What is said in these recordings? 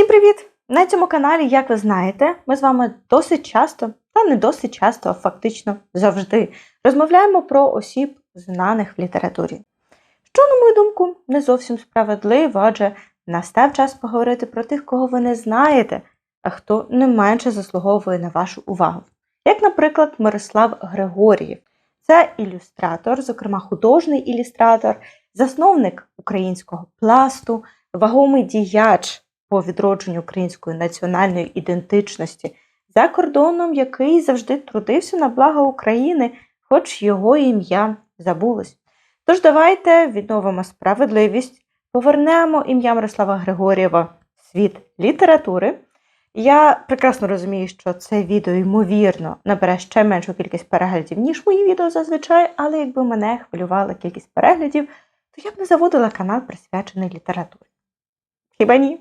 Всім привіт! На цьому каналі, як ви знаєте, ми з вами досить часто, та не досить часто, а фактично завжди розмовляємо про осіб, знаних в літературі. Що, на мою думку, не зовсім справедливо, адже настав час поговорити про тих, кого ви не знаєте, а хто не менше заслуговує на вашу увагу. Як, наприклад, Мирослав Григорієв. Це ілюстратор, зокрема художній ілюстратор, засновник українського пласту, вагомий діяч по відродженню української національної ідентичності, за кордоном, який завжди трудився на благо України, хоч його ім'я забулось. Тож давайте відновимо справедливість, повернемо ім'я Мирослава Григорєва світ літератури. Я прекрасно розумію, що це відео, ймовірно, набере ще меншу кількість переглядів, ніж мої відео зазвичай, але якби мене хвилювала кількість переглядів, то я б не заводила канал, присвячений літературі. Хіба ні?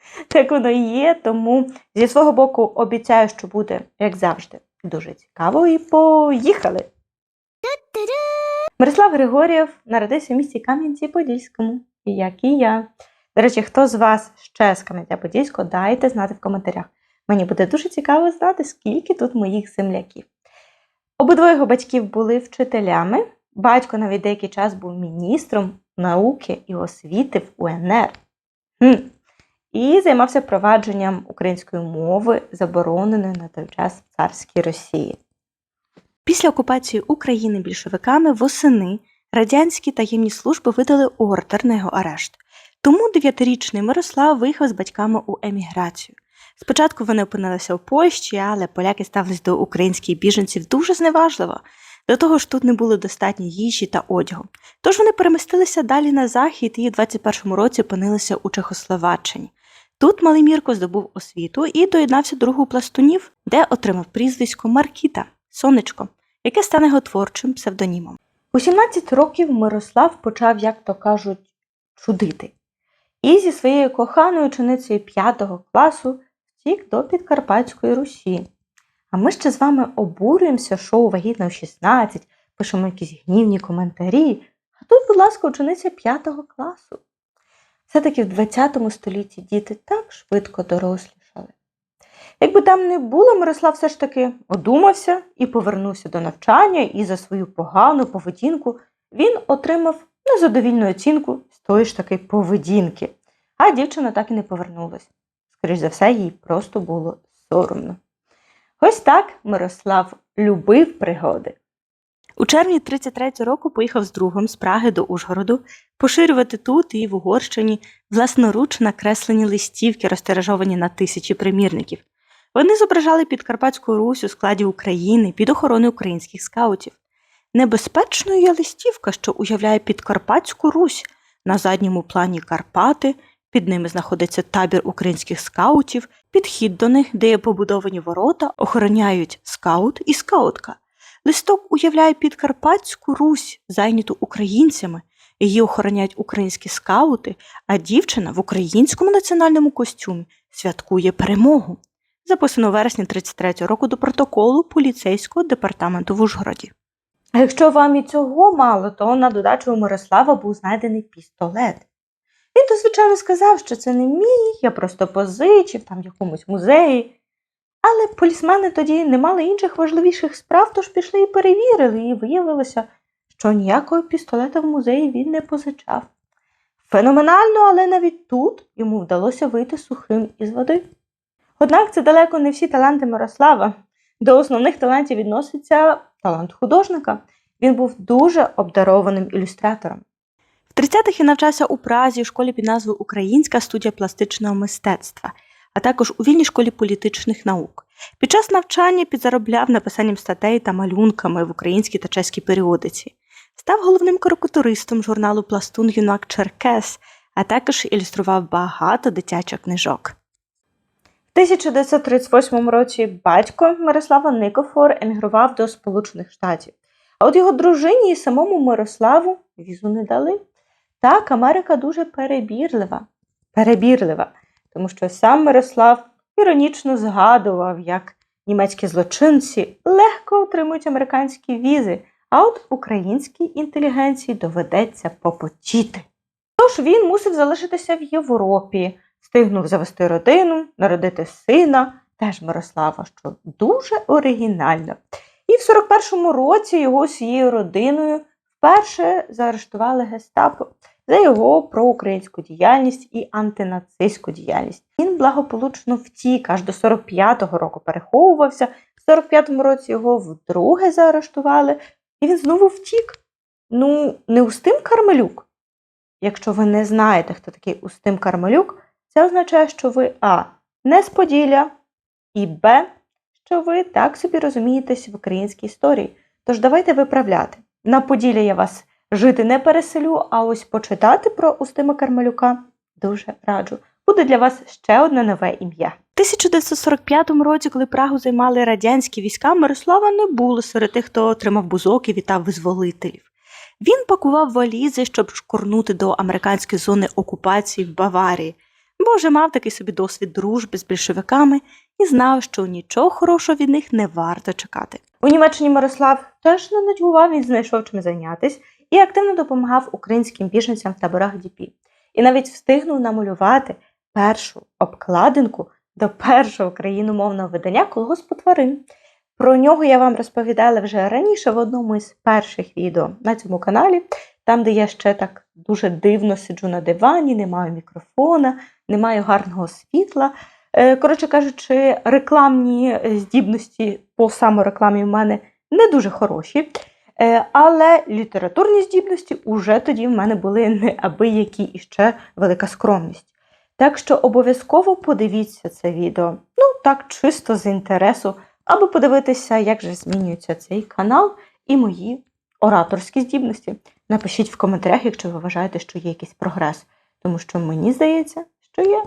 Так воно і є, тому зі свого боку обіцяю, що буде, як завжди, дуже цікаво. І поїхали! Мирослав Григорєв народився в місті Кам'янці-Подільському, як і я. До речі, хто з вас ще з Кам'янця-Подільського, дайте знати в коментарях. Мені буде дуже цікаво знати, скільки тут моїх земляків. Обидвоє його батьків були вчителями. Батько навіть деякий час був міністром науки і освіти в УНР. Хм. І займався впровадженням української мови, забороненої на той час в царській Росії. Після окупації України більшовиками восени радянські таємні служби видали ордер на його арешт. Тому дев'ятирічний Мирослав виїхав з батьками у еміграцію. Спочатку вони опинилися у Польщі, але поляки ставились до українських біженців дуже зневажливо. До того ж, тут не було достатньо їжі та одягу. Тож вони перемістилися далі на захід і в 21-му році опинилися у Чехословаччині. Тут малий Мірко здобув освіту і доєднався до руху пластунів, де отримав прізвисько Маркіта Сонечко, яке стане його творчим псевдонімом. У 17 років Мирослав почав, як то кажуть, чудити. І зі своєю коханою ученицею 5 класу втік до Підкарпатської Русі. А ми ще з вами обурюємося, що у вагітна в 16, пишемо якісь гнівні коментарі. А тут, будь ласка, учениця 5 класу. Все-таки в 20 столітті діти так швидко дорослішали. Якби там не було, Мирослав все ж таки одумався і повернувся до навчання, і за свою погану поведінку він отримав незадовільну оцінку з тої ж таки поведінки. А дівчина так і не повернулась. Скоріше за все, їй просто було соромно. Ось так Мирослав любив пригоди. У червні 33 року поїхав з другом з Праги до Ужгороду поширювати тут і в Угорщині власноруч накреслені листівки, розтиражовані на тисячі примірників. Вони зображали Підкарпатську Русь у складі України під охороною українських скаутів. Небезпечною є листівка, що уявляє Підкарпатську Русь на задньому плані Карпати. Під ними знаходиться табір українських скаутів, підхід до них, де є побудовані ворота, охороняють скаут і скаутка. Листок уявляє Підкарпатську Русь, зайняту українцями, її охороняють українські скаути, а дівчина в українському національному костюмі святкує перемогу. Записано у вересні 33 року до протоколу поліцейського департаменту в Ужгороді. А якщо вам і цього мало, то на додачу у Мирослава був знайдений пістолет. Він то, звичайно, сказав, що це не мій, я просто позичив там в якомусь музеї. Але полісмени тоді не мали інших важливіших справ, тож пішли і перевірили, і виявилося, що ніякого пістолета в музеї він не позичав. Феноменально, але навіть тут йому вдалося вийти сухим із води. Однак це далеко не всі таланти Мирослава. До основних талантів відноситься талант художника. Він був дуже обдарованим ілюстратором. В 30-х він навчався у Празі у школі під назвою Українська студія пластичного мистецтва, а також у вільній школі політичних наук. Під час навчання підзаробляв написанням статей та малюнками в українській та чеській періодиці. Став головним карикатуристом журналу Пластун юнак Черкес, а також ілюстрував багато дитячих книжок. В 1938 році батько Мирослава Никофор емігрував до Сполучених Штатів. А от його дружині і самому Мирославу візу не дали. Так, Америка дуже перебірлива. Перебірлива, тому що сам Мирослав іронічно згадував, як німецькі злочинці легко отримують американські візи, а от українській інтелігенції доведеться попотіти. Тож він мусив залишитися в Європі, встигнув завести родину, народити сина, теж Мирослава, що дуже оригінально. І в 41-му році його з цією родиною вперше заарештували гестапо за його проукраїнську діяльність і антинацистську діяльність. Він благополучно втік аж до 45-го року переховувався. В 45-му році його вдруге заарештували, і він знову втік. Ну, не Устим Кармелюк. Якщо ви не знаєте, хто такий Устим Кармелюк, це означає, що ви А. Не з Поділля, і Б. Що ви так собі розумієтесь в українській історії. Тож давайте виправляти. На Поділля я вас жити не переселю, а ось почитати про Устима Кармелюка дуже раджу. Буде для вас ще одне нове ім'я. У 1945 році, коли Прагу займали радянські війська, Мирослава не було серед тих, хто отримав бузок і вітав визволителів. Він пакував валізи, щоб шкурнути до американської зони окупації в Баварії, бо вже мав такий собі досвід дружби з більшовиками і знав, що нічого хорошого від них не варто чекати. У Німеччині Мирослав теж не нудьгував, він знайшов чим зайнятися і активно допомагав українським біженцям в таборах ДІПІ. І навіть встигнув намалювати першу обкладинку до першого україномовного видання колгоспу тварин. Про нього я вам розповідала вже раніше в одному із перших відео на цьому каналі, там, де я ще так дуже дивно сиджу на дивані, не маю мікрофона, не маю гарного світла. Е, Коротше кажучи, рекламні здібності по саморекламі в мене не дуже хороші. Е, Але літературні здібності уже тоді в мене були неабиякі і ще велика скромність. Так що обов'язково подивіться це відео. Ну, так, чисто з інтересу, аби подивитися, як же змінюється цей канал і мої ораторські здібності. Напишіть в коментарях, якщо ви вважаєте, що є якийсь прогрес. Тому що мені здається, що є.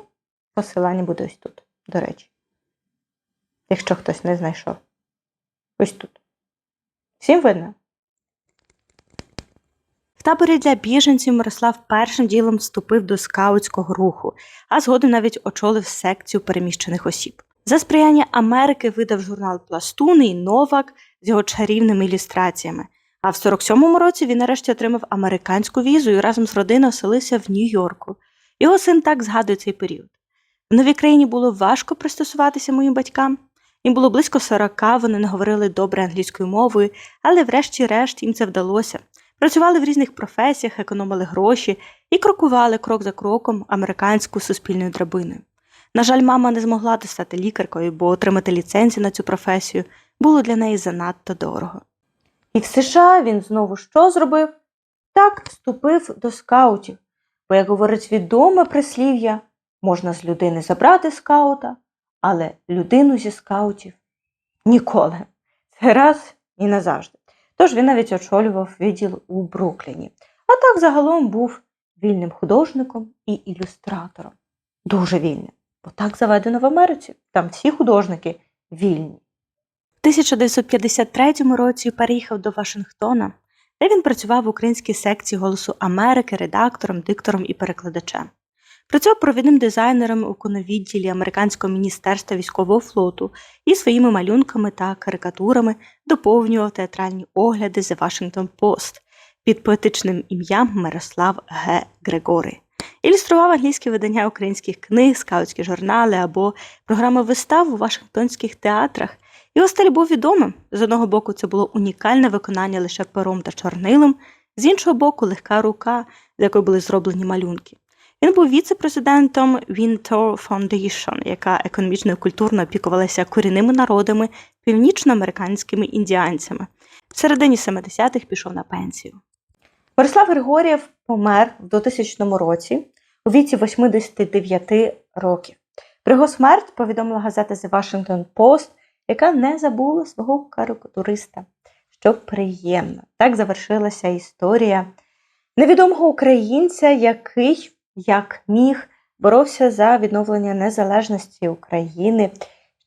Посилання буде ось тут, до речі. Якщо хтось не знайшов. Ось тут. Всім видно? В таборі для біженців Мирослав першим ділом вступив до скаутського руху, а згодом навіть очолив секцію переміщених осіб. За сприяння Америки видав журнал Пластуни і Новак з його чарівними ілюстраціями. А в 47-му році він нарешті отримав американську візу і разом з родиною оселився в Нью-Йорку. Його син так згадує цей період. В новій країні було важко пристосуватися моїм батькам. Їм було близько 40, вони не говорили добре англійською мовою, але врешті-решт їм це вдалося. Працювали в різних професіях, економили гроші і крокували крок за кроком американською суспільною драбиною. На жаль, мама не змогла достати лікаркою, бо отримати ліцензію на цю професію було для неї занадто дорого. І в США він знову що зробив? Так вступив до скаутів, бо, як говорить відоме прислів'я, можна з людини забрати скаута, але людину зі скаутів ніколи. Це раз і назавжди. Тож він навіть очолював відділ у Брукліні. А так загалом був вільним художником і ілюстратором. Дуже вільним. Бо так заведено в Америці. Там всі художники вільні. В 1953 році переїхав до Вашингтона, де він працював в українській секції Голосу Америки редактором, диктором і перекладачем. Працював провідним дизайнером у коновідділі Американського міністерства військового флоту і своїми малюнками та карикатурами доповнював театральні огляди The Washington Post під поетичним ім'ям Мирослав Г. Грегори. Ілюстрував англійські видання українських книг, скаутські журнали або програми вистав у Вашингтонських театрах. Його стиль був відомим. З одного боку, це було унікальне виконання лише пером та чорнилом, з іншого боку, легка рука, з якої були зроблені малюнки. Він був віце-президентом Winter Foundation, яка економічно і культурно опікувалася корінними народами, північноамериканськими індіанцями. В середині 70-х пішов на пенсію. Борислав Григорєв помер в 2000 році у віці 89 років. Про його смерть повідомила газета The Washington Post, яка не забула свого карикатуриста. Що приємно. Так завершилася історія невідомого українця, який, як міг, боровся за відновлення незалежності України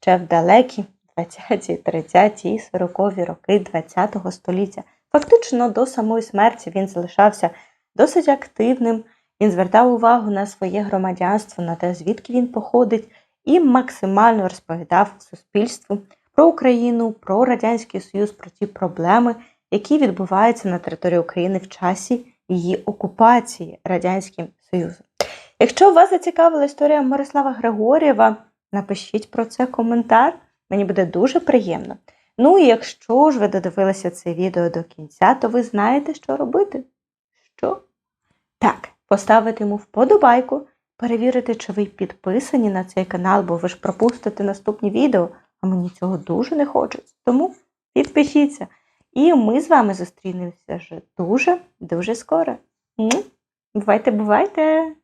ще в далекі 20-ті, 30-ті і 40-ві роки ХХ століття. Фактично до самої смерті він залишався досить активним. Він звертав увагу на своє громадянство, на те, звідки він походить, і максимально розповідав суспільству про Україну, про Радянський Союз, про ті проблеми, які відбуваються на території України в часі її окупації Радянським Союзом. Якщо вас зацікавила історія Мирослава Григорєва, напишіть про це коментар. Мені буде дуже приємно. Ну і якщо ж ви додивилися це відео до кінця, то ви знаєте, що робити. Що? Так, поставити йому вподобайку, перевірити, чи ви підписані на цей канал, бо ви ж пропустите наступні відео, а мені цього дуже не хочеться. Тому підпишіться. І ми з вами зустрінемося вже дуже, дуже скоро. Бувайте, бувайте!